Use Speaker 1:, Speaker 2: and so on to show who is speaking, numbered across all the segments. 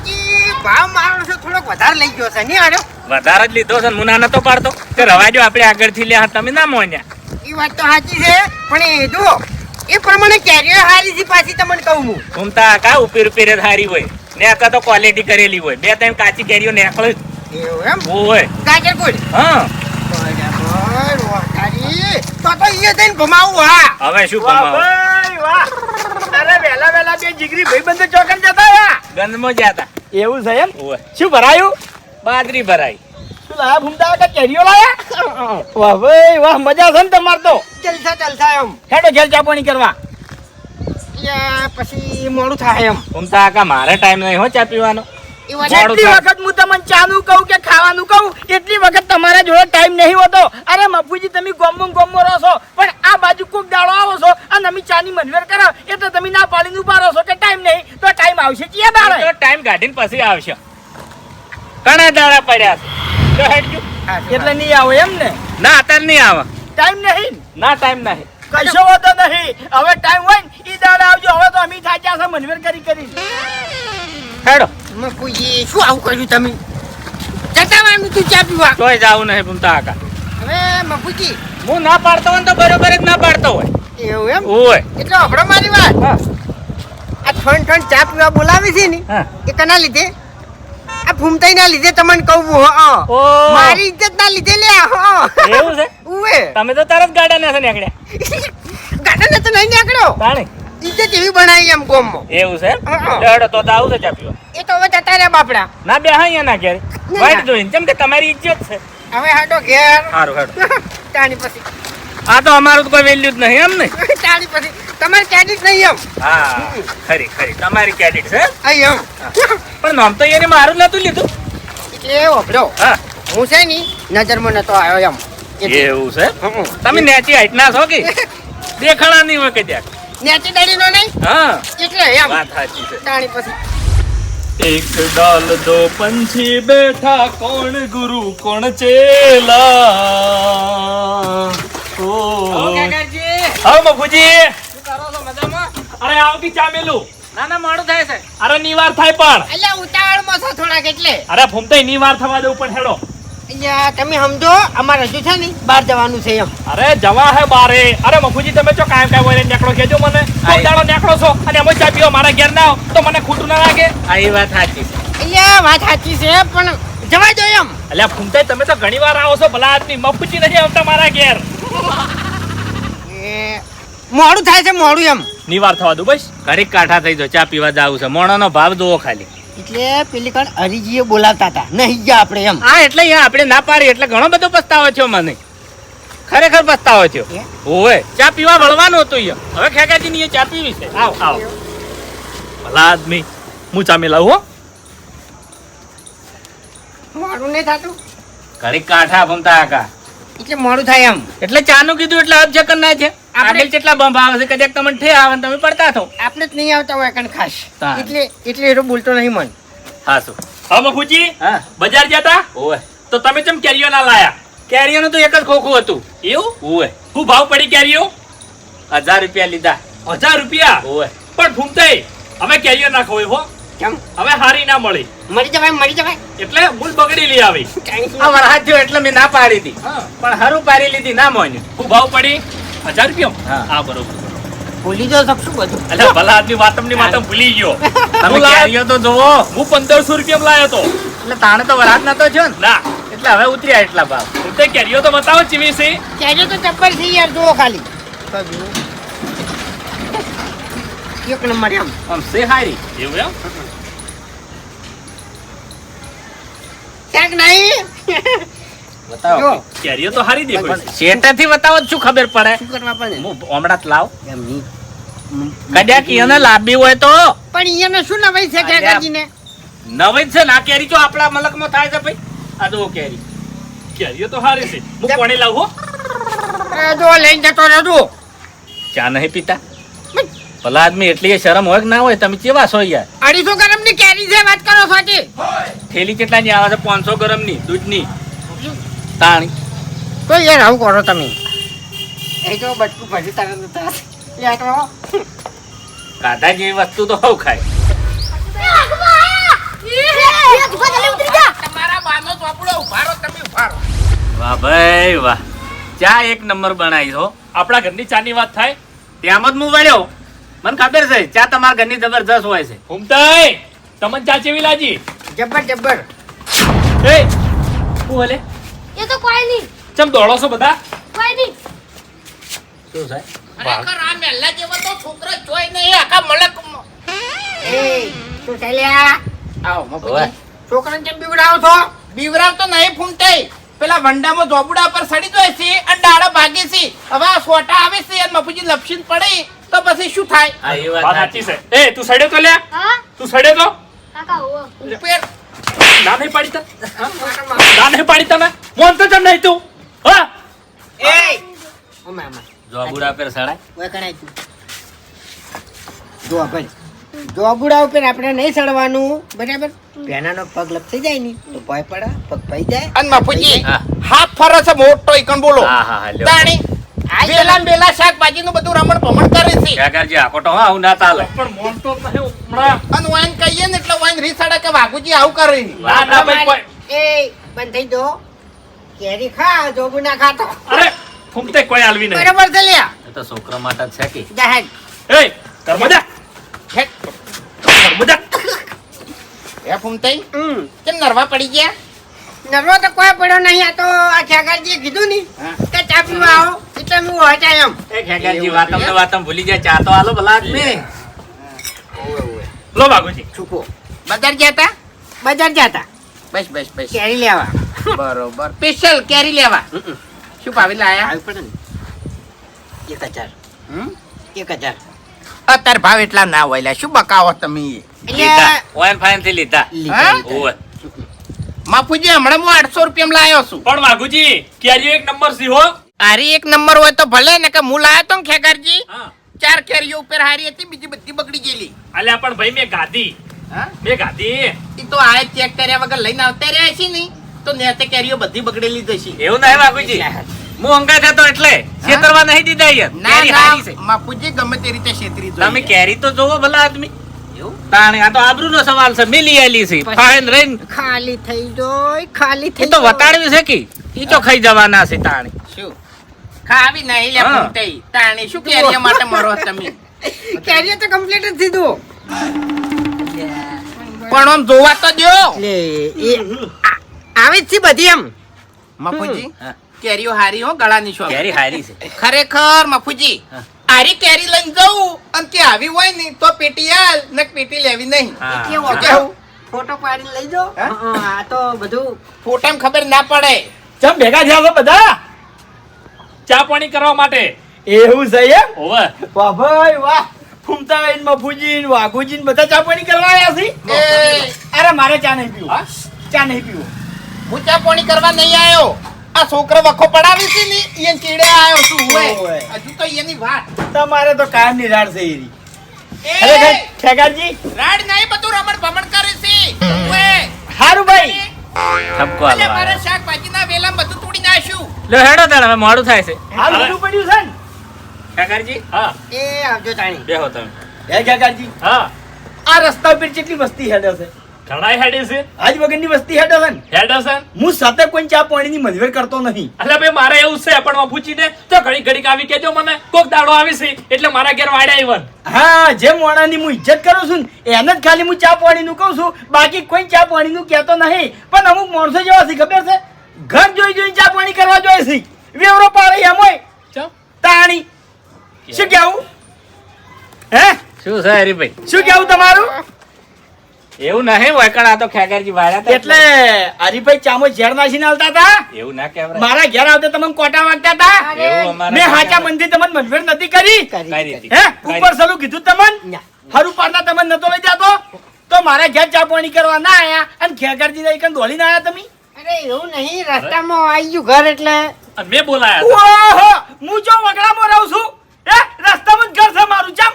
Speaker 1: બાપુજી ભાવ મારો છે થોડોક વધારે લઈ ગયો છે નહીં આડો
Speaker 2: વધારે જ લીધો છે મુના નતો પાડતો. કે રવાજો આપણે આગળથી લ્યા તમે ના મોન્યા.
Speaker 1: એ વાત તો સાચી છે પણ એ જો એ પ્રમાણે કેરીઓ હારી છે પાછી તમને કહું હું.
Speaker 2: ઘૂમતા કા ઉપીર ઉપીર જ હારી હોય? નેકા તો ક્વોલિટી કરેલી હોય. બે ત્રણ કાચી કેરીઓ નેકળે
Speaker 1: એવું એમ?
Speaker 2: હોય.
Speaker 1: કાચર કુલ
Speaker 2: હા.
Speaker 1: તો તો ઈએ જઈને ઘુમાવું હા.
Speaker 2: હવે શું
Speaker 3: ભાઈ વાહ. અરે વેલા વેલા બે જીગરી ભાઈબંધો ચોકન જતા
Speaker 2: ગંધમાં જ્યાં
Speaker 3: એવું છે એમ? શું ભરાયું?
Speaker 2: બાદરી ભરાઈ.
Speaker 3: શું લાયા ભૂમતા કે કેરીઓ લાયા? વાહ ભાઈ વાહ મજા છે ને તમાર તો.
Speaker 1: જલસા જલસા એમ.
Speaker 3: હેડો ચા પાણી કરવા.
Speaker 1: પછી મોડું થાય એમ.
Speaker 2: ઘૂમતા કા મારે ટાઈમ નહીં હો ચા પીવાનો.
Speaker 3: જેટલી વખત હું તમને ચાનું કહું કે ખાવાનું કહું એટલી વખત તમારા જોડે ટાઈમ નહીં હોતો. અરે મફુજી તમે ગોમો ગોમો રહો છો પણ આ બાજુ કોક દાડો આવો છો અને અમે ચાની મનવેર કરો એટલે તમે ના પાડીને ઊભા રહો છો કે ટાઈમ નહીં. તો ટાઈમ આવશે ચિયા દાડે
Speaker 2: તો ટાઈમ કાઢીને પછી આવશે. ઘણા દાડા પડ્યા છે. તો હેડજો
Speaker 3: એટલે નહીં આવો એમ ને?
Speaker 2: ના અત્યારે નહીં આવે.
Speaker 3: ટાઈમ નહીં?
Speaker 2: ના ટાઈમ નહીં.
Speaker 3: કશો હોતો નહીં. હવે ટાઈમ હોય ને એ દાડા આવજો. હવે તો અમે થાક્યા છે મનવેર કરી કરી
Speaker 2: હેડો.
Speaker 1: મકુજી શું આવું કર્યું તમે? જતાવાનું તું ચા પીવા.
Speaker 2: તોય જાવું નહીં ભૂમતા આકા.
Speaker 1: હવે મકુજી
Speaker 2: હું ના પાડતો હોય ને તો બરોબર જ ના પાડતો હોય.
Speaker 1: એવું એમ?
Speaker 2: હોય.
Speaker 1: એટલે હભળો મારી વાત. આ ઠંડ ઠંડ ચા પીવા બોલાવી છે ને એ કના લીધે? આ ફૂમતાઈ ના લીધે તમને કહું હું. મારી ઇજ્જત ના લીધે લે હા
Speaker 2: એવું છે?
Speaker 1: ઉવે.
Speaker 2: તમે તો તરત ગાડા ને નીકળ્યા.
Speaker 1: ગાડા તો નહીં નીકળ્યો
Speaker 2: તાણે?
Speaker 1: ઇજ્જત એવી બનાવી એમ ગોમમાં?
Speaker 2: એવું છે?
Speaker 1: હા.
Speaker 2: તો તો આવું છે ચા
Speaker 1: એ તો હવે જતા રહ્યા બાપડા.
Speaker 2: ના બે હા ના ઘેર. વાઈટ જોઈને. જેમ કે તમારી ઇજ્જત છે.
Speaker 1: હવે હાડો ઘેર.
Speaker 2: સારું હેડો
Speaker 1: તાણી પછી.
Speaker 2: આ તો અમારું તો કોઈ વેલ્યુ જ નહીં એમ ને?
Speaker 1: તાણી પછી. તમારે ક્રેડિટ નહીં એમ.
Speaker 2: હા ખરી ખરી. તમારી કેડિટ છે
Speaker 1: અહીં એમ.
Speaker 2: પણ નામ તો એને મારું નતું લીધું.
Speaker 1: એટલે હભળો.
Speaker 2: હા.
Speaker 1: હું છે ની નજરમાં નતો આવ્યો એમ.
Speaker 2: એવું છે. તમે નેચી હાઈટ ના છો કે? દેખાડા નહીં હોય કે ત્યાં.
Speaker 1: નેચી દડીનો નહીં?
Speaker 2: હા.
Speaker 1: એટલે એમ.
Speaker 2: વાત સાચી છે.
Speaker 1: તાણી પછી.
Speaker 4: એક ડાલ દો પંછી બેઠા કોણ ગુરુ કોણ ચેલા? ઓ.
Speaker 2: આવો મફુજી.
Speaker 1: શું કરો છો મજામાં?
Speaker 4: અરે આવતી ચા મેલું.
Speaker 2: ના ના મોડું થાય છે.
Speaker 4: અરે નિવાર થાય પણ.
Speaker 1: એટલે ઉતાવળમાં છો થોડાક એટલે.
Speaker 4: અરે ફૂમતાઈ નિવાર થવા દઉં પણ હેડો.
Speaker 1: તમે સમજો અમારે હજુ છે ને બહાર જવાનું છે એમ.
Speaker 4: અરે જવા હે બારે. અરે મફુજી તમે ચો કાયમ કાયમ નીકળો કેજો મને કોઈ દાડો નીકળો છો અને એમ જ ચા ઘેર તો મને ખોટું ના લાગે.
Speaker 2: આ એ વાત સાચી છે.
Speaker 1: અહીંયા વાત સાચી છે પણ જવા દો એમ.
Speaker 4: એટલે ફૂમતાઈ તમે તો ઘણી વાર આવો છો ભલા આદમી મફુચી નથી આવતા મારા ઘેર.
Speaker 1: મોડું થાય છે મોડું એમ.
Speaker 4: નિવાર થવા દો બસ.
Speaker 2: ઘરે કાઠા થઈ જો ચા પીવા જાવું છે. મોણાનો ભાવ જોવો ખાલી.
Speaker 1: એટલે પેલી કણ હરીજીએ બોલાવતા હતા. નહીં ગયા આપણે એમ.
Speaker 2: હા એટલે અહીંયા આપણે ના પાડી એટલે ઘણો બધો પસ્તાવો થયો મને. ખરેખર પસ્તાવો થયો. ઓવે ચા પીવા વળવાનું હતું અહીંયા. હવે ખેગાજી ની ચા પીવી છે. આવો
Speaker 4: આવો. ભલા આદમી હું ચામે લાવું હો.
Speaker 1: મારું નહીં થતું.
Speaker 2: ઘડીક કાંઠા ભમતા આકા.
Speaker 1: એટલે મોડું થાય એમ.
Speaker 2: એટલે ચાનું કીધું એટલે અબ જકન ના છે
Speaker 1: આપણે-
Speaker 2: કેટલા બંબ આવે છે? કદાચ તમને ઠે આવે તમે પડતા થો
Speaker 1: આપણે જ નહીં આવતા હોય કણ ખાસ. એટલે એટલે એરો બોલતો નહીં મન.
Speaker 2: હા શું
Speaker 4: મફુજી બજાર જતા?
Speaker 2: ઓય
Speaker 4: તો તમે કેમ કેરીઓ ના લાયા?
Speaker 2: કેરીઓનું તો એક જ ખોખું હતું.
Speaker 4: એવું?
Speaker 2: ઓય
Speaker 4: શું ભાવ પડી કેરીઓ?
Speaker 2: હજાર રૂપિયા લીધા.
Speaker 4: હજાર રૂપિયા?
Speaker 2: ઓય
Speaker 4: પણ ફૂમતાઈ હવે કેરિયર ના ખવાય હો.
Speaker 1: કેમ?
Speaker 4: હવે હારી ના મળી.
Speaker 1: મરી જવાય મરી જવાય.
Speaker 4: એટલે મૂળ બગડી લઈ આવી.
Speaker 2: અમાર હાથ જો એટલે મેં ના પાડી હતી. પણ હારું પાડી લીધી ના મોન્યું.
Speaker 4: શું ભાવ પડી હજાર રૂપિયા
Speaker 2: હા.
Speaker 4: હા બરોબર
Speaker 1: ભૂલી જો શકશું બધું.
Speaker 4: એટલે ભલા આદમી વાતમની માતમ ભૂલી ગયો.
Speaker 2: તમે
Speaker 4: હું લાયો-
Speaker 2: કેરીઓ તો જોવો
Speaker 4: હું પંદરસો રૂપિયા લાયો તો.
Speaker 2: એટલે તાણે તો નતો જો ને.
Speaker 4: ના.
Speaker 2: એટલે હવે ઉતર્યા એટલા ભાવ.
Speaker 4: કેરીઓ તો બતાવો ચીવી છે.
Speaker 1: કેજો તો ચપ્પલ યાર જુઓ ખાલી. એક નંબર એમ
Speaker 2: આમ સે હારી
Speaker 4: એવું એમ
Speaker 1: ક્યાંક નહીં
Speaker 2: બતાવો
Speaker 4: કેરીઓ તો હારી દેખાય છે.
Speaker 2: બતાવો શું ખબર પડે?
Speaker 1: શું કરવા પડે?
Speaker 2: હું હમણાં લાવ.
Speaker 1: એમ નહીં.
Speaker 2: કદાચ એને લાંબી હોય તો.
Speaker 1: પણ અહીંયા શું નવાઈ છે. કાકાજીને
Speaker 2: નવી છે ના કેરી તો આપણા મલકમાં થાય છે ભાઈ. આ જો કેરી.
Speaker 4: કેરીઓ તો હારી છે. હું કોણે લાવું હો?
Speaker 1: એ જો લઈને જતો રહેજો.
Speaker 2: ચા નહીં પીતા? ભલા આદમી એટલી શરમ હોય કે ના હોય તમે કેવા છો યાર?
Speaker 1: અઢીસો ગરમની કેરી છે વાત કરો સાચી
Speaker 2: થેલી કેટલા ની આવે છે? પાંચસો ગરમની દૂધની તાણી.
Speaker 1: તો યાર આવું કરો તમે. એ તો બટકું ભરી તારે યાર
Speaker 2: કાઢા જેવી વસ્તુ તો હવ ખાય.
Speaker 5: ઊભા જલ્દી ઉતરી જા
Speaker 3: તમારા બાનો ચોપડો ઉભારો તમે ઉભારો
Speaker 2: વાહ ભાઈ વાહ. ચા એક નંબર બનાવી છો
Speaker 4: આપણા ઘરની ચાની વાત થાય.
Speaker 2: ત્યાં જ હું વળ્યો. મને ખબર છે ચા તમારા ઘરની જબરજસ્ત હોય છે.
Speaker 4: ઘૂમતાઈ તમને ચા ચેવી લાગી?
Speaker 1: જબ્બર જબ્બર.
Speaker 4: એ હું હલે
Speaker 5: એ તો કોઈ નહીં.
Speaker 4: ચમ દોડો છો બધા?
Speaker 5: કોઈ નહીં.
Speaker 2: શું છે?
Speaker 3: ખરેખર આ મહેલા જેવો તો છોકરો જોઈ નહીં આખા મલક
Speaker 1: એ શું ચાલ્યા
Speaker 3: આવો.
Speaker 1: છોકરાને કેમ બીવડાવો છો?
Speaker 3: બીવરાવ તો નહીં ફૂમતાઈ. પેલા વંડામાં ધોબુડા પર સડી જાય છે અને ડાળા ભાગે છે હવે આ સોટા આવે છે અને મફુજી લપસીને પડે. તો પછી શું થાય?
Speaker 2: હા એ
Speaker 4: વાત
Speaker 2: વાત
Speaker 4: સાચી છે. એ તું સડ્યો તો લ્યા?
Speaker 5: હા?
Speaker 4: તું સડ્યો તો?
Speaker 5: કાકા
Speaker 3: ઉપર.
Speaker 4: ના નહીં પાડી તને. હા? ના નહીં પાડી તને. મોન તો ચમ નહીં તું? હા?
Speaker 1: એ! ઓમે ઓમે.
Speaker 2: જોબુડા પર સડાય.
Speaker 1: ઓય કણાય તું. જો ભાઈ. જોબુડા ઉપર આપણે નહીં ચડવાનું બરાબર? પેનાનો પગ લપસી જાય ને તો ભય પડે પગ ભાઈ જાય.
Speaker 3: અન મફુજી
Speaker 2: હા.
Speaker 3: હાથ ફરે છે મોટો ઈકણ બોલો
Speaker 2: હા હા હા લ્યો.
Speaker 3: તાણી બેલા બેલા શાકભાજી નું બધું રમણ ભમણ કરે છે.
Speaker 2: કાકાજી તો હા આવું ના ચાલે.
Speaker 4: પણ મોન તો નહીં હમણાં
Speaker 3: અને વાઈન કહીએ ને એટલે વાઈન રીસાડે કે વાઘુજી આવું કરે
Speaker 4: ના ના ભાઈ
Speaker 1: એ બંધ થઈ દો કેરી ખા જોબુ ના ખાતો.
Speaker 4: અરે ફૂમતે કોઈ આલવી નહીં.
Speaker 1: બરાબર છે લ્યા.
Speaker 2: એ તો છોકરા માટે છે કે.
Speaker 1: જાહેર.
Speaker 4: એ કરમજા
Speaker 3: હેટ.
Speaker 4: કર્મજા
Speaker 3: એ ફૂમતાઈ કેમ નરવા પડી ગયા?
Speaker 1: નરવો તો કોઈ પડ્યો નહીં આ તો આ ખેગારજીએ કીધું ની કે ચા પીવા આવો એટલે હું હોય ચા એમ.
Speaker 2: એ ખેગારજી વાતમ તો વાતમ ભૂલી જાય ચા તો આલો ભલા આદમી
Speaker 4: લો બાગુજી.
Speaker 1: છૂપો.
Speaker 3: બજાર ગયા હતા?
Speaker 1: બજાર ગયા હતા.
Speaker 3: બસ બસ બસ.
Speaker 1: કેરી લેવા.
Speaker 3: બરોબર. સ્પેશિયલ કેરી લેવા. શું ભાવી લાયા?
Speaker 1: આવી પડે ને. એક હજાર.
Speaker 3: હમ?
Speaker 1: એક હજાર.
Speaker 3: અત્યારે ભાવ એટલા ના હોય શું બકાવો તમે?
Speaker 2: ઓન ફાઈનથી લીધા.
Speaker 1: લીધા,
Speaker 3: માફુજી હમણાં હું આઠસો રૂપિયા લાયો છું.
Speaker 4: પણ વાઘુજી કેરીઓ એક નંબર સી હો.
Speaker 3: હારી એક નંબર હોય તો ભલે ને કે હું લાયો તો ખેગારજી. ચાર કેરીઓ ઉપર હારી હતી બીજી બધી બગડી ગયેલી.
Speaker 4: અલ્યા પણ ભાઈ મેં ગાધી. મેં ગાધી.
Speaker 3: એ તો આ ચેક કર્યા વગર લઈને આવતા રહ્યા છે ને. તો નેતે કેરીઓ બધી બગડેલી જશે
Speaker 2: એવું ના વાઘુજી. હું અંગા હતો એટલે છેતરવા નહીં દીધા યાર
Speaker 3: ના
Speaker 2: કેરી હારી છે.
Speaker 3: ના માફુજી ગમે તે રીતે છેતરી
Speaker 2: તમે કેરી તો જોવો ભલા આદમી. તાણે આ તો આબરૂનો સવાલ છે મિલી આલી છે ફાઈન રહીને.
Speaker 1: ખાલી થઈ જોય ખાલી થઈ
Speaker 2: તો વતાડવી છે કે? ઈ તો ખાઈ જવાના છે તાણે.
Speaker 3: શું? ખાવી નહીં લે
Speaker 2: હા.
Speaker 3: ફૂમતાઈ શું કેરીઓ માટે મરો તમે?
Speaker 1: કેરીઓ તો કમ્પ્લીટ જ થીધું
Speaker 3: પણ આમ જોવા તો દો
Speaker 1: એટલે એ જ છે બધી એમ.
Speaker 3: મફુજી કેરીઓ હારી હો ગળાની શોખ.
Speaker 2: કેરી હારી છે.
Speaker 3: ખરેખર મફુજી હારી કેરી લઈને જવું અને તે આવી હોય ને તો પેટી હાલ ને પેટી લેવી નહીં. શું કેવું?
Speaker 1: ફોટો પાડી લઈ જો આ તો બધું
Speaker 3: ફોટામાં ખબર ના પડે.
Speaker 4: ચમ ભેગા થયા છો બધા? ચા પાણી કરવા માટે?
Speaker 6: એવું છે એમ?
Speaker 4: ઓવે
Speaker 6: વાહ ભાઈ વાહ. ફૂમતાબેન મફુજી વાઘુજી ને બધા ચા પાણી કરવા આવ્યા છે?
Speaker 3: એ.
Speaker 6: અરે મારે ચા નહીં પીવું? ચા નહીં પીવું.
Speaker 3: હું ચા પાણી કરવા નહીં આવ્યો. આ છોકરો વખો પડાવી છે ને એને ચીડે આવ્યો છું હોય. હજુ તો એની વાત.
Speaker 6: તમારે તો કાયમની રાડ છે એરી. અરે ઠેકાજી
Speaker 3: રાડ નહીં બધું રમણ ભમણ કરે છે. ઓવે.
Speaker 6: હારું ભાઈ.
Speaker 2: ઠપકો આલવા
Speaker 3: મારે
Speaker 2: આવ્યા.
Speaker 3: શાકભાજીના વેલા બધું તોડી નાખ્યું.
Speaker 2: લે હેડો તાણે હવે મોડું થાય છે.
Speaker 4: હાલ.
Speaker 6: બધું પડ્યું છે ને?
Speaker 2: ઠેકાજી
Speaker 4: હા.
Speaker 1: એ આવજો તાણી.
Speaker 2: બેહો તમે.
Speaker 6: હે ઠેકાજી
Speaker 4: હા.
Speaker 6: આ રસ્તા પર કેટલી વસ્તી હેડે છે?
Speaker 4: ઘણા હેડી છે?
Speaker 6: આજ વગરની વસ્તી હેડે છે ને?
Speaker 4: હેડસન
Speaker 6: હું સાથે કોઈ ચા પાણીની મજવેર કરતો નહીં
Speaker 4: એટલે ભાઈ મારે એવું છે પણ પૂછીને તો ઘડી ઘડીક આવી કેજો મને કોક દાડો આવી છે એટલે મારા ઘેર વાડ્યા ઈવન
Speaker 6: હા જે મોણાની હું ઇજ્જત કરું છું એને જ ખાલી હું ચા પાણીનું કહું છું બાકી કોઈ ચા પાણીનું કહેતો નહીં પણ અમુક માણસો જેવા છે ખબર છે? ઘર જોઈ જોઈ ચા પાણી કરવા જોઈએ છે. વેવરો પાડે એમ હોય. તાણી. શું કેવું હે?
Speaker 2: શું છે હરીભાઈ?
Speaker 6: શું કેવું તમારું?
Speaker 2: એવું નહીં વળકણ આ તો ખેગરજી વાળા
Speaker 6: એટલે હરીભાઈ ચામો ઝેર નાખીને હાલતા હતા?
Speaker 2: એવું ના કહેવાય.
Speaker 6: મારા ઘેર આવતા તમને કોટા વાગતા હતા? મેં હાચા મંદિર તમને મજબૂર નથી કરી? હે ઉપર સલું કીધું તમને? હરું પાડતા તમે નતો લઈ જાતો? તો મારા ઘેર ચા પાણી કરવા ના આયા અને ખેગારજી ના એકન દોડીને આયા તમે?
Speaker 1: અરે એવું નહીં રસ્તામાં આવી ગયું ઘર એટલે.
Speaker 4: અને મેં બોલાયા
Speaker 6: ઓહો હું જો વગડામાં રહું છું? હે રસ્તામાં જ ઘર છે મારું ચમ?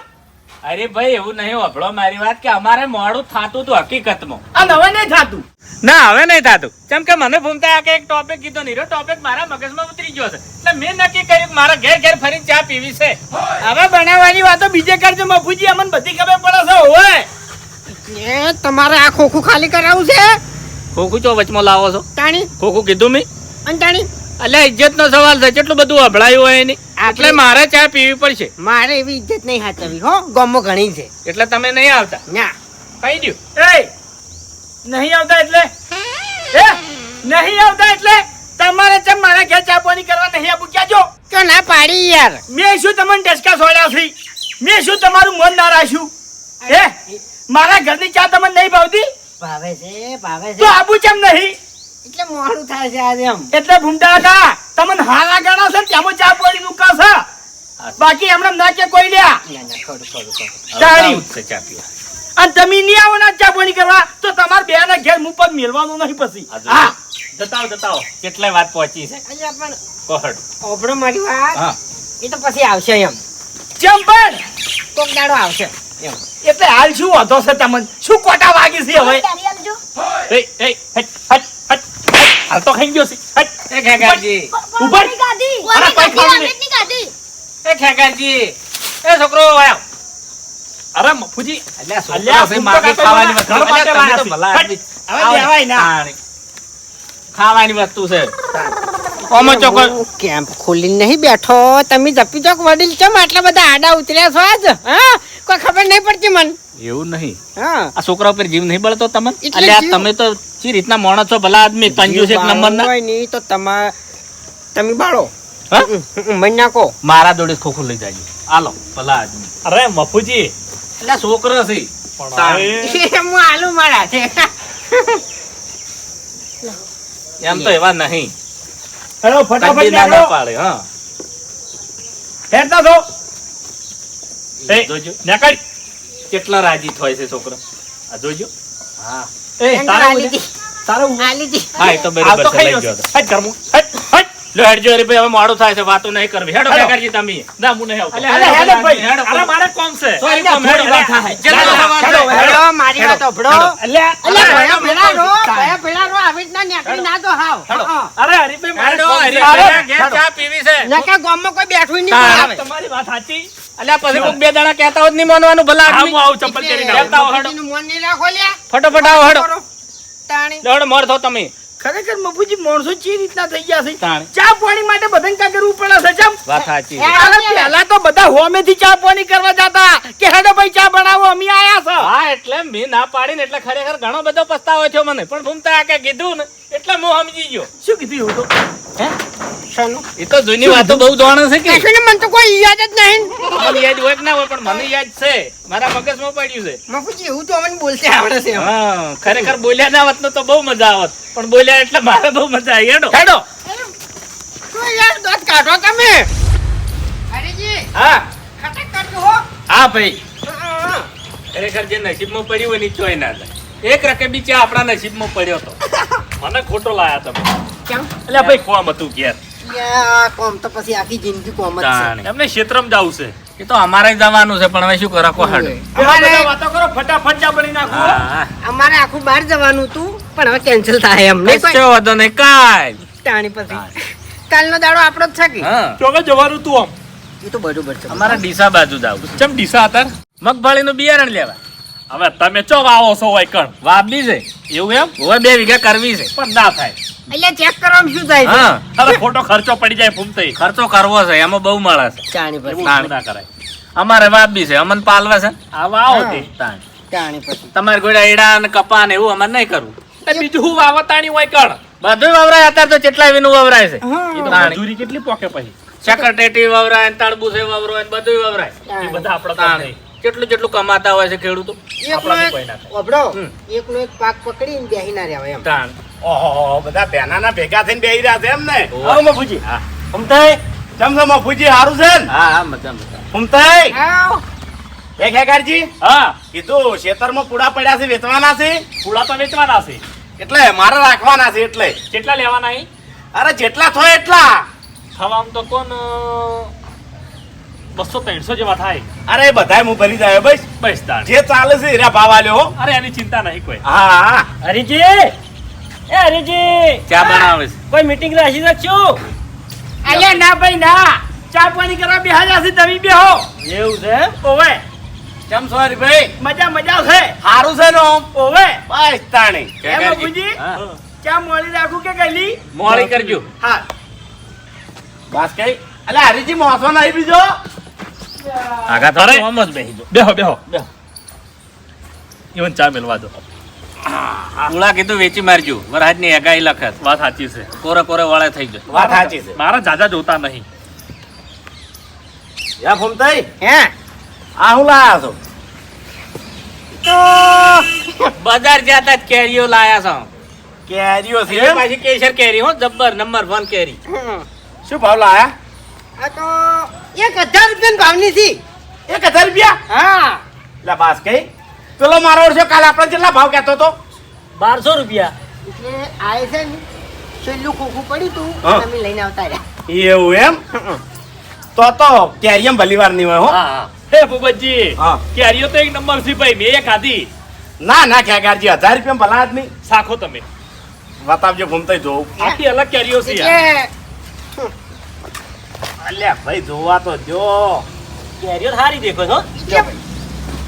Speaker 2: અરે ભાઈ એવું નહીં વાપરો મારી વાત કે અમારે મોડું થાતું હતું હકીકતમાં.
Speaker 6: અને હવે નહીં થાતું.
Speaker 2: ના હવે નહીં થાતું. કેમ કે મને ભૂમતા આ કે એક ટોપિક કીધો નહીં ટોપિક મારા મગજમાં ઉતરી ગયો છે. એટલે મેં નક્કી કર્યું મારા ઘેર ઘેર ફરીને ચા પીવી છે.
Speaker 6: હવે બનાવવાની વાતો બીજે કરજો મફુજી અમને બધી ખબર પડે છે હોય
Speaker 1: એ તમારે આ ખોખું ખાલી કરાવવું છે?
Speaker 2: ખોખું ચો વચમાં લાવો છો?
Speaker 1: તાણી.
Speaker 2: ખોખું કીધું મેં.
Speaker 1: અને તાણી
Speaker 2: અલ્યા ઇજ્જત નો સવાલ છે કેટલું બધું અભળાયું હોય એની? એટલે મારે ચા પીવી પડશે.
Speaker 1: મારે એવી ઇજ્જત નહીં હાચવી હો. ગામમાં ઘણી છે.
Speaker 2: એટલે તમે નહીં આવતા?
Speaker 1: ના.
Speaker 2: કહી દઉં
Speaker 6: એ નહીં આવતા એટલે? એ નહીં આવતા એટલે? તમારે ચમ મારા ઘેર ચા પાણી કરવા નહીં આપું ક્યાં જો?
Speaker 1: કે ના પાડી યાર.
Speaker 6: મેં શું તમને ડસકા સોડ્યા છે? મેં શું તમારું મન ના રાખ્યું? હે? મારા ઘરની ચા તમને નહીં ભાવતી?
Speaker 1: ભાવે છે ભાવે
Speaker 6: તો આબુ ચમ નહીં?
Speaker 1: એટલે મોડું થાય છે આજે એમ.
Speaker 6: એટલે ભૂમતા હતા. તમને હારા ગાણા છે ને ચા પડી મૂકા છે બાકી એમને ના કે કોઈ લ્યા.
Speaker 1: ના ના ખોડું ખોડું ખોડું
Speaker 6: તાળી.
Speaker 2: આવું જ છે ચા પીવા.
Speaker 6: અને તમે નહીં આવો ને ચા પાણી કરવા તો તમારે બે ના ઘેર મું પર મેળવાનું નહીં પછી. હા.
Speaker 2: જતાઓ જતાઓ કેટલાય વાત પહોંચી છે.
Speaker 1: પણ
Speaker 2: કોહડ
Speaker 1: ઓભળો મારી વાત. એ તો પછી આવશે એમ.
Speaker 6: જેમ પણ.
Speaker 1: કોક દાડો આવશે
Speaker 6: એટલે હાલ શું વધો છે તમને? શું કોટા વાગી છે હવે?
Speaker 2: એ એ. હાલ તો ખાઈ ગયો છે. હટ. એ ખેગાજી.
Speaker 6: ઊભા.
Speaker 5: પોણી
Speaker 6: અરે, કોઈ ખાવું
Speaker 5: ખાધી,
Speaker 6: નહીં.
Speaker 5: અમૃતની
Speaker 2: એ ખેગાજી. એ છોકરો આયો
Speaker 4: અરે મફુજી.
Speaker 2: અલ્યા
Speaker 4: અલ્યા,
Speaker 2: છોકરો છે
Speaker 4: ભૂખ
Speaker 2: ખાવાની વસ્તુ અલ્યા, તમે ભલા.
Speaker 6: હવે દેવાય ના.
Speaker 2: ખાવાની વસ્તુ છે. ઓમો ચોકો
Speaker 1: કેમ્પ ખોલીને નહીં બેઠો. તમે જપી ચોક વડીલ ચમ આટલા બધા આડા ઉતર્યા છો આજ? હા? કોઈ ખબર નહીં પડતી મને.
Speaker 2: એવું નહીં.
Speaker 1: હા.
Speaker 2: આ છોકરા ઉપર જીવ નહીં બળતો તમને? અલ્યા તમે તો ચી રીતના માણસ છો ભલા આદમી કંજૂસ એક નંબર ના
Speaker 1: હોય નહીં તો તમા તમે બાળો. મને નાખો.
Speaker 2: મારા દોડે ખોખું લઈ જાજો. આલો ભલા આદમી.
Speaker 4: અરે મફુજી.
Speaker 2: એટલે છોકરો છે.
Speaker 4: પણ
Speaker 1: હું આલુ મારા છે.
Speaker 2: એમ તો એવા નહીં.
Speaker 6: હેલો ફટાફટ
Speaker 2: ના ના પાડે હા.
Speaker 6: હેડતા તો
Speaker 4: એ
Speaker 2: જોજો.
Speaker 4: નેકળ.
Speaker 2: કેટલા રાજી થાય છે છોકરો? આ જોજો. હા.
Speaker 4: એ તારે
Speaker 1: આલી દી.
Speaker 4: તારે
Speaker 1: આલી દી.
Speaker 2: હા એ તો બરાબર છે લઈ
Speaker 4: ગયો
Speaker 2: ગયો
Speaker 4: હટ ઘરમાં હટ હટ
Speaker 2: લો હેડજો અરે ભાઈ હવે મોડું થાય છે વાતો નહીં કરવી. હેડો. કાકાજી તમે.
Speaker 4: ના હું નહીં આવતો.
Speaker 6: અરે હેડો ભાઈ.
Speaker 4: અરે મારે કોમ છે.
Speaker 2: સોરી કોમ, હેડો,
Speaker 6: વાત થાય. હેડો, હેડો,
Speaker 1: મારી વાત.
Speaker 6: અલ્યા
Speaker 1: અલ્યા,
Speaker 6: અલ્યા,
Speaker 1: ભયા ભેળા રહો, ભયા ભેળા રહો, આવી રીતના નેકળી ના તો હાવ.
Speaker 4: અરે હરીભાઈ મારે
Speaker 2: હેડો,
Speaker 4: કોમ છે.
Speaker 2: હરીભાઈ, ચા પીવી છે.
Speaker 1: નકા ગામમાં કોઈ બેઠું નહીં
Speaker 2: હા,
Speaker 4: તમારી વાત સાચી?
Speaker 2: અલ્યા પછી કોક બે દાડા કહેતા હોત નહીં માનવાનું ભલા આદમી
Speaker 4: હું આવું ચપ્પલ
Speaker 1: એટલે
Speaker 4: પહેરીને આવું.
Speaker 2: આવો, હેડો.
Speaker 1: બાપુજીનું મોન નહીં રાખો લ્યા.
Speaker 2: ફટોફટ આવો હેડો.
Speaker 1: તાણી.
Speaker 2: હેડો મોડ થો તમે.
Speaker 6: ખરેખર મફુજી માણસો ચી રીતના થઈ ગયા છે? ચા પાણી માટે બધાને કાં કરવું પડે છે ચમ.
Speaker 2: વાત સાચી
Speaker 6: પહેલા તો બધા હોમેથી ચા પાણી કરવા જતા. કે હેડો ભાઈ ચા બનાવો અમે આયા છે.
Speaker 2: હા એટલે મેં ના પાડી ને એટલે ખરેખર ઘણો બધો પસ્તાવો થયો મને. પણ ભૂમતા કે કીધું ને એટલે હું સમજી ગયો.
Speaker 6: શું કીધું એવું તો?
Speaker 1: શાનું?
Speaker 2: એ તો જૂની વાતો બહુ જાણે છે કે?
Speaker 1: કશું મને તો કોઈ યાદ જ નહીં.
Speaker 2: મને યાદ હોય કે ના હોય પણ મને યાદ છે. મારા મગજમાં પડ્યું છે.
Speaker 1: મફુજી એવું તો અમને બોલતે આવડે છે.
Speaker 2: હા ખરેખર બોલ્યા ના હોત તો બહુ મજા આવત. પણ બોલ્યા એટલે મારે બહુ મજા આવી. હેડો.
Speaker 6: હેડો.
Speaker 1: તો યાર દાંત કાઢો તમે? હરીજી
Speaker 6: હા.
Speaker 1: ખટક કરજો હો.
Speaker 6: હા ભાઈ.
Speaker 1: હા, હા.
Speaker 2: ખરેખર જે નસીબમાં પડ્યું હોય ને ચોય ના એક એક રકેબી ચા આપણા નસીબમાં પડ્યો હતો
Speaker 4: મને ખોટો લાયા તમે.
Speaker 1: કેમ?
Speaker 4: એટલે ભાઈ કોમ હતું ઘેર.
Speaker 1: કોમ તો પછી આખી જિંદગી કોમ જ છે.
Speaker 4: એમને ક્ષેત્રમાં જવું છે.
Speaker 2: એ તો અમારે જવાનું છે પણ હવે શું કરો
Speaker 6: કોહાડ અમારે વાતો કરો ફટાફટ જા બની નાખો
Speaker 1: અમારે આખું બહાર જવાનું હતું પણ હવે કેન્સલ થાય એમ. નહીં કોઈ
Speaker 2: કશો વાંધો નહીં કાલ.
Speaker 1: તાણી પછી. કાલનો દાડો આપણો જ છે કે?
Speaker 4: ચોકે જવાનું તું આમ.
Speaker 1: એ તો બરોબર છે.
Speaker 2: અમારા ડીસા બાજુ જાવ
Speaker 4: ચમ ડીસા હતા?
Speaker 2: મગફળીનું બિયારણ લેવા.
Speaker 4: હવે તમે ચો વાવો છો હોય કણ?
Speaker 2: વાબી છે.
Speaker 4: એવું એમ?
Speaker 2: હવે બે વીઘા કરવી છે.
Speaker 4: પણ ના થાય.
Speaker 1: એટલે ચેક કરવાનું શું થાય
Speaker 2: હા.
Speaker 4: અરે ખોટો ખર્ચો પડી જાય ફૂમતે
Speaker 2: ખર્ચો કરવો છે એમાં બહુ મળે છે.
Speaker 1: ચાણી
Speaker 4: પર
Speaker 1: પછી
Speaker 4: ના કરાય.
Speaker 2: અમારે વાબી છે અમન પાલવા છે.
Speaker 4: આ વાવો તે.
Speaker 1: ચાણી પછી.
Speaker 2: તમારે ગોડા એડા અને કપા ને એવું અમારે નહીં કરવું.
Speaker 4: બીજું હું વાવતાણી હોય કણ?
Speaker 2: બધું વવરાય અત્યારે તો કેટલા વિનું વવરાય છે.
Speaker 4: મજૂરી કેટલી પોકે પછી?
Speaker 2: સેક્રેટરી વવરાય તળબુસે વવરાય બધું વવરાય.
Speaker 4: એ બધા આપણા
Speaker 2: તાણ.
Speaker 4: નહીં
Speaker 2: કેટલું જેટલું કમાતા હોય છે ખેડૂતો.
Speaker 1: એકનો એક પાક પકડીને બેહી ના રહેવાય એમ.
Speaker 2: તાણ.
Speaker 7: ઓહો બધા બેનાના ભેગા થઈને બેહી રહ્યા છે એમ ને
Speaker 6: આવો મફુજી
Speaker 2: હા.
Speaker 6: ઉમતાઈ
Speaker 7: ચમ મફુજી હારું છે ને?
Speaker 2: હા હા મજા મજા.
Speaker 1: આવ.
Speaker 7: એ ખેગારજી
Speaker 4: હા.
Speaker 7: કીધું ખેતરમાં પૂડા પડ્યા છે વેચવાના છે?
Speaker 4: ફૂલા તો વેચવાના છે.
Speaker 7: એટલે મારે રાખવાના છે એટલે.
Speaker 4: કેટલા લેવાના
Speaker 7: અરે જેટલા થાય એટલા.
Speaker 4: થવામાં તો કોણ બસો ત્રણસો જેવા થાય.
Speaker 7: અરે બધાય હું ભરી જાય બસ.
Speaker 4: બસ
Speaker 7: જે ચાલે છે એરા ભાવ આલ્યો
Speaker 4: અરે એની ચિંતા નહીં કોઈ.
Speaker 7: હા.
Speaker 6: હરીજી! એ હરીજી!
Speaker 2: ચા બનાવે છે.
Speaker 6: કોઈ મીટિંગ રાખી શકશું અલ્યા ના ભાઈ ના. ચા પાણી કરવા બેહાડ્યા છે તમે બેહો. એવું છે ઓવે.
Speaker 7: કેમ છો હરીભાઈ?
Speaker 6: મજા મજા છે.
Speaker 7: સારું છે નો?
Speaker 6: ઓવે.
Speaker 7: બસ તાણી.
Speaker 6: કેમ બાપુજી? ચા મોળી રાખું કે ગયેલી?
Speaker 2: મોળી કરજો.
Speaker 6: હા.
Speaker 7: બસ કઈ. અલે હરીજી મોસો નહીં બીજો?
Speaker 2: આગા તો
Speaker 4: અરે.
Speaker 2: જ બેસી
Speaker 4: બેહો બેહો. બેહો. ઈવન ચા મેલવા દો.
Speaker 2: ઉળા કીધું વેચી મારજો. વરહાજની અગાઈ લખત.
Speaker 4: વાત સાચી છે.
Speaker 2: કોરે કોરે વાળે થઈ ગયો
Speaker 7: વાત સાચી છે.
Speaker 4: મારા જાજા જોતા નહીં.
Speaker 7: યા ફૂમતાઈ?
Speaker 1: હે?
Speaker 7: આ હું લાયા છો?
Speaker 2: બજાર જતા જ કેરીઓ લાયા છો.
Speaker 7: કેરીઓ છે
Speaker 2: પાછી કેસર કેરી હો જબ્બર નંબર વન કેરી.
Speaker 7: શું ભાવ લાયા?
Speaker 1: આ તો એક હજાર રૂપિયા ભાવની હતી.
Speaker 7: એક હજાર રૂપિયા?
Speaker 1: હા.
Speaker 7: એટલે બસ કઈ. પેલો મારો ઓળખ્યો કાલે આપણે કેટલા ભાવ કહેતો તો
Speaker 6: બારસો રૂપિયા.
Speaker 1: એટલે આ છે ને છેલ્લું ખોખું પડ્યું તું તમે લઈને આવતા રહ્યા.
Speaker 7: એવું એમ? તો તો કેરી ભલી વાર નહીં હોય હો.
Speaker 2: હા હા.
Speaker 4: હે ભૂપતજી કેરીઓ તો એક નંબરથી ભાઈ મેં એ ખાધી.
Speaker 7: ના ના ખેગારજી હજાર રૂપિયા ભલા નહીં
Speaker 4: સાખો તમે.
Speaker 7: વાત આપજો ઘૂમતા જોઉં
Speaker 4: આખી અલગ કેરીઓ છે
Speaker 7: અલ્યા ભાઈ જોવા તો જો
Speaker 6: કેરીઓ સારી દેખો છો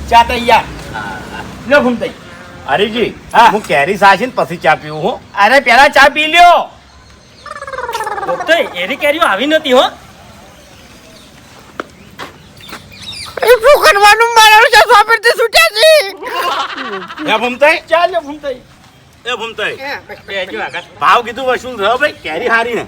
Speaker 6: ચા તૈયાર. લ્યો ઘૂમતાઈ
Speaker 7: હરીજી
Speaker 6: હા.
Speaker 7: હું કેરી સાચી પછી ચા પીવું હું?
Speaker 6: અરે પેલા ચા પી લ્યો. એની કેરીઓ આવી નથી હો.
Speaker 1: શું કરવાનું? મારા છે સોપરથી છૂટ્યા છે
Speaker 7: એ.
Speaker 2: બેજો આગળ.
Speaker 7: ભાવ કીધું વસુલ થયો ભાઈ કેરી હારી ને.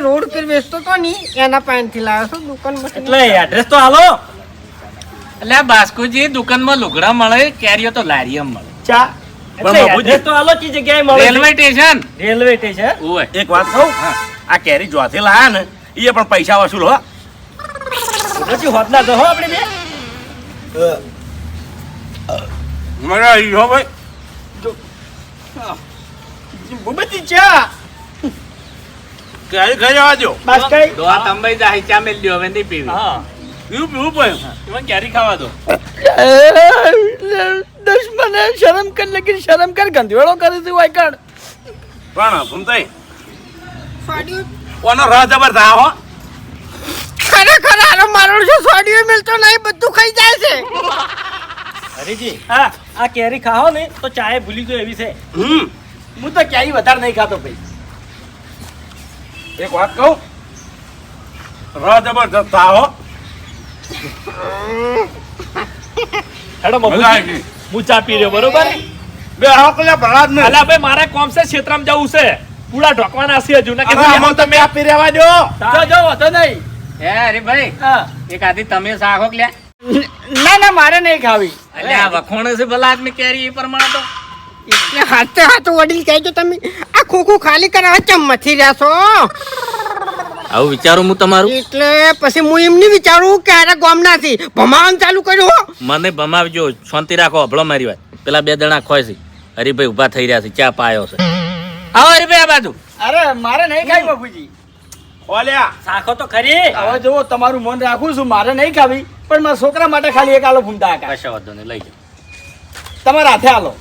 Speaker 1: રોડ પર વેચતો તો ની એના લાવ્યો છું દુકાનમાં
Speaker 6: એટલે એડ્રેસ તો હાલો.
Speaker 2: એટલે બાસ્કુજી દુકાનમાં લુગડા મળે કેરીઓ તો લારીયમ મળે.
Speaker 6: ચા.
Speaker 2: રેલવે સ્ટેશન
Speaker 6: રેલવે સ્ટેશન
Speaker 2: ઓય.
Speaker 7: એક વાત કહું આ કેરી જોથી લાયા ને એ પણ પૈસા વસૂલ હો.
Speaker 6: પછી હોતના તો આપણે બે.
Speaker 7: મને ઈ હો. ભાઈ
Speaker 6: ભૂપતિ ચા
Speaker 7: ખાઈ જવા દો
Speaker 6: બસ કઈ?
Speaker 2: દોઆ તંબાઈ જાહી ચા મેલ દ્યો હવે નહીં પીવી.
Speaker 4: હા.
Speaker 7: પીવું પીવું ભાઈ
Speaker 4: ઈવન કેરી ખાવા દો?
Speaker 6: દુશ્મને શરમ કર લેકિન શરમ કર ગંધવેડો કરે છે વાયકણ.
Speaker 7: પણ ફૂમતાઈ
Speaker 1: સોડિયું.
Speaker 7: ઓનો રસ જબર હો.
Speaker 1: ખરેખર આનો મારો છે સોડિયું મિલતો નહીં બધું ખાઈ જાય છે.
Speaker 6: હરીજી. હા આ કેરી ખાઓ ને તો ચાય ભૂલી ગયો એવી છે.
Speaker 7: હમ.
Speaker 6: હું તો ક્યાંય વધારે નહીં ખાતો ભાઈ.
Speaker 7: એક વાત કહું? રસ જબરજસ્ત આવો
Speaker 4: હેડો
Speaker 7: ગઈ.
Speaker 4: હું ચા પી રહ્યો બરોબર?
Speaker 7: બે હા પેલા ભલા જ
Speaker 4: અલા ભાઈ મારે કોમ છે ક્ષેત્રમાં જવું છે. પૂરા ઢોકવાના છે હજુ. ને કે
Speaker 7: આમાં તમે આપી રહેવા દો
Speaker 6: જો જો વધો નહીં.
Speaker 2: હે અરે ભાઈ
Speaker 6: હા.
Speaker 2: એક આધી તમે સાખો લ્યા.
Speaker 6: ના ના મારે નહીં ખાવી.
Speaker 2: એટલે આ વખોણે છે ભલા આદમી કેરી એ પ્રમાણે તો.
Speaker 1: એટલે હાથે હાથ વડીલ કહેજો તમે આ ખોખું ખાલી કરાવે ચમ મથી રહ્યા છો
Speaker 2: આવું વિચારું હું તમારું?
Speaker 1: એટલે પછી હું એમ નહીં વિચારું કે આરે ગોમનાથી ભમાવાનું ચાલુ કર્યું હો.
Speaker 2: મને ભમાવજો શાંતિ રાખો હભળો મારી વાત. પેલા બે દણા ખોય છે. હરીભાઈ ઊભા થઈ રહ્યા છે ચા પાયો છે. આવો હરીભાઈ આ બાજુ.
Speaker 6: અરે મારે નહીં ખાઈ બાપુજી.
Speaker 7: ઓલ્યા.
Speaker 6: સાખો તો ખરી. હવે જુઓ તમારું મન રાખું છું મારે નહીં ખાવી પણ મારા છોકરા માટે ખાલી એક આલો ફૂમતા આકા
Speaker 2: કશા વાંધો નહીં લઈ જાઓ.
Speaker 6: તમારા હાથે આલો.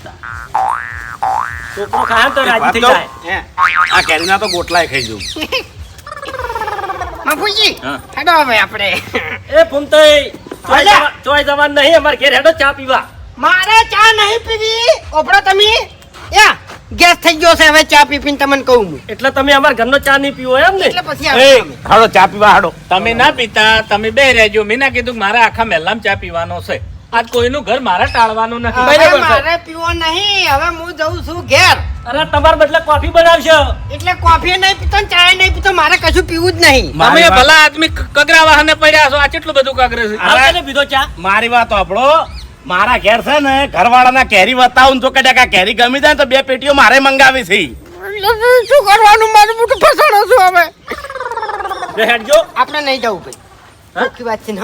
Speaker 6: છોકરો ખાય તો રાજી થઈ જાય.
Speaker 7: આ કેરીના તો ગોટલાય ખાઈ જવું
Speaker 1: બાપુજી હેડો હવે આપણે.
Speaker 6: એ ફૂમતાઈ ચોય. જવાનું નહીં અમારે ઘેર હેડો ચા પીવા.
Speaker 1: મારે ચા નહીં પીવી. ઓપડો તમે. યા. ગેસ થઈ ગયો છે હવે ચા પી પીને તમને કહું હું.
Speaker 6: એટલે તમે અમારા ઘરનો ચા નહીં પીવો એમ ને?
Speaker 1: એટલે પછી
Speaker 7: એ
Speaker 1: આવે
Speaker 7: હાડો ચા પીવા હાડો.
Speaker 2: તમે ના પીતા તમે બે રહેજો. મેં ના કીધું કે મારા આખા મહેલામાં ચા પીવાનો છે. આજ કોઈનું ઘર મારે ટાળવાનું નથી.
Speaker 6: બરાબર
Speaker 1: મારે પીવો નહીં. હવે હું જઉં છું ઘેર.
Speaker 6: અરે તમારા બદલે કોફી બનાવશો.
Speaker 1: એટલે કોફી નહીં પીતો ને ચાય નહીં પીતો મારે કશું પીવું જ નહીં.
Speaker 2: તમે ભલા આદમી કગરા વાહને પડ્યા છો. આ કેટલું બધું કગરે છે?
Speaker 6: પીધો ચા.
Speaker 7: મારી વાત આપણો મારા ઘેર છે ને ઘરવાળાના કેરી બતાવું તો કદાચ આ કેરી ગમી જાય ને તો બે પેટીઓ મારે મંગાવી છે.
Speaker 1: શું કરવાનું? મારું મોટું ફસાણો છું હવે.
Speaker 6: બે હેડજો
Speaker 1: આપણે નહીં જવું ભાઈ. ચોખ્ખી વાત છે ને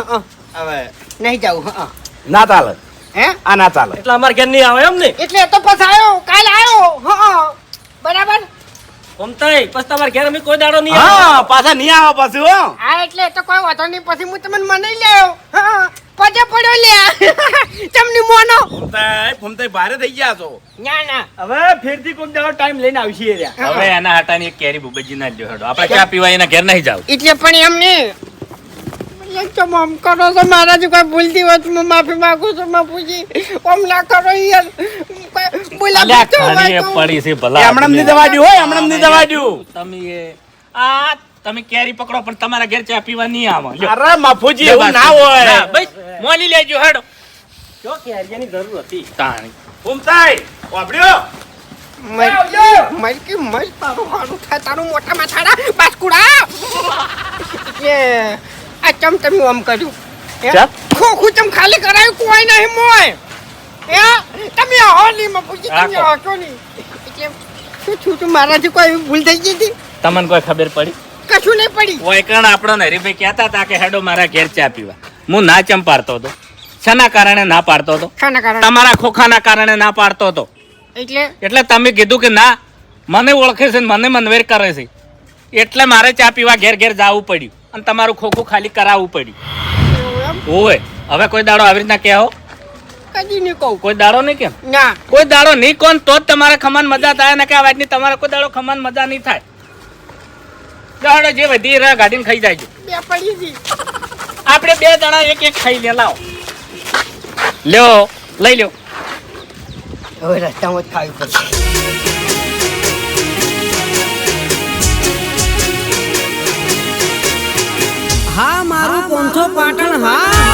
Speaker 7: હવે.
Speaker 1: નહીં જવું હા
Speaker 7: ના ચાલે.
Speaker 1: હે?
Speaker 7: આ ના ચાલે.
Speaker 6: એટલે અમાર ઘેર નહીં આવે એમ ને?
Speaker 1: એટલે એ તો ફસાયો કાલ આવ્યો હા બરાબર?
Speaker 6: ફૂમતાઈ પછી તમારે ઘેર અમે કોઈ દાડો નહીં
Speaker 7: હા પાછા નહીં આવે પછી હો.
Speaker 1: હા એટલે એ તો કોઈ વાંધો નહીં. પછી હું તમને મનાઈ લેવો હા. પજે પડ્યો લ્યા ચમની મોનો.
Speaker 7: ફૂમતાઈ ફૂમતાઈ ભારે થઈ ગયા છો.
Speaker 1: ના ના.
Speaker 6: હવે ફેરથી કોક દાડો ટાઈમ લઈને આવશે રહ્યા.
Speaker 2: હવે એના હાટાની એક કેરી બુબજી ના જો હેડો. આપણે ચા પીવા એના ઘેર નહીં જાવ.
Speaker 1: એટલે પણ એમને ચમ આમ કરો મારા મારાથી કોઈ ભૂલતી હોય તો હું માફી માંગુ છું આમ ના કરો યાર. બોલા
Speaker 2: અલ્યા પડી છે ભલા.
Speaker 7: હમણાં ની દવા હોય હમણાં ની દવા દ્યો.
Speaker 2: તમે એ આ તમે કેરી પકડો પણ તમારા ઘેર ચા પીવા નહીં આવો.
Speaker 7: અરે માફુજી એવું ના હોય.
Speaker 2: બસ. મોલી લેજો હેડો.
Speaker 6: જો કેરિયાની જરૂર હતી.
Speaker 2: તાણી.
Speaker 7: ઉમતાઈ વાપર્યો?
Speaker 1: મરકી મર તારું હારું થાય તારું મોટા માથાડા બાસ્કુડા એ આ ચમ તમે આમ કર્યું? ખોખું ચમ ખાલી કરાયું? કોઈ નહીં મોય. એ તમે હો નહીં મપુજી તમે
Speaker 2: હા,
Speaker 1: નહીં. એટલે શું છું મારાથી કોઈ ભૂલ થઈ ગઈ હતી?
Speaker 2: તમને કોઈ ખબર પડી?
Speaker 1: કશું નહીં પડી.
Speaker 2: વૈકણ આપણો હરીભાઈ કહેતા હતા કે હેડો મારા ઘેર ચા પીવા. હું ના ચમ પાડતો હતો? શાના કારણે ના પાડતો હતો? તમારા ખોખાના કારણે ના પાડતો હતો.
Speaker 1: એટલે?
Speaker 2: એટલે તમે કીધું કે ના મને ઓળખે છે મને મનવેર કરે છે. એટલે મારે ચા પીવા ઘેર ઘેર જવું પડ્યું અને તમારું ખોખું ખાલી કરાવવું પડ્યું. ઓવે હવે કોઈ દાડો આવી રીતના કહેવો?
Speaker 1: કદી નહીં કહું.
Speaker 2: કોઈ દાડો નહીં કેમ?
Speaker 1: ના.
Speaker 2: કોઈ દાડો નહીં કોણ તો જ તમારે ખમાન મજા થાય ને કે આ વાતની તમારે કોઈ દાડો ખમાન મજા નહીં થાય. દાડો જે વધી રહ્યા ગાડીને ખાઈ જાય
Speaker 1: બે પડી હતી
Speaker 2: આપણે બે જણા એક એક ખાઈ લે લાવો. લ્યો લઈ લ્યો.
Speaker 1: હવે રસ્તામાં જ ખાવી પડશે. હા મારું પોંથો પાટણ હા.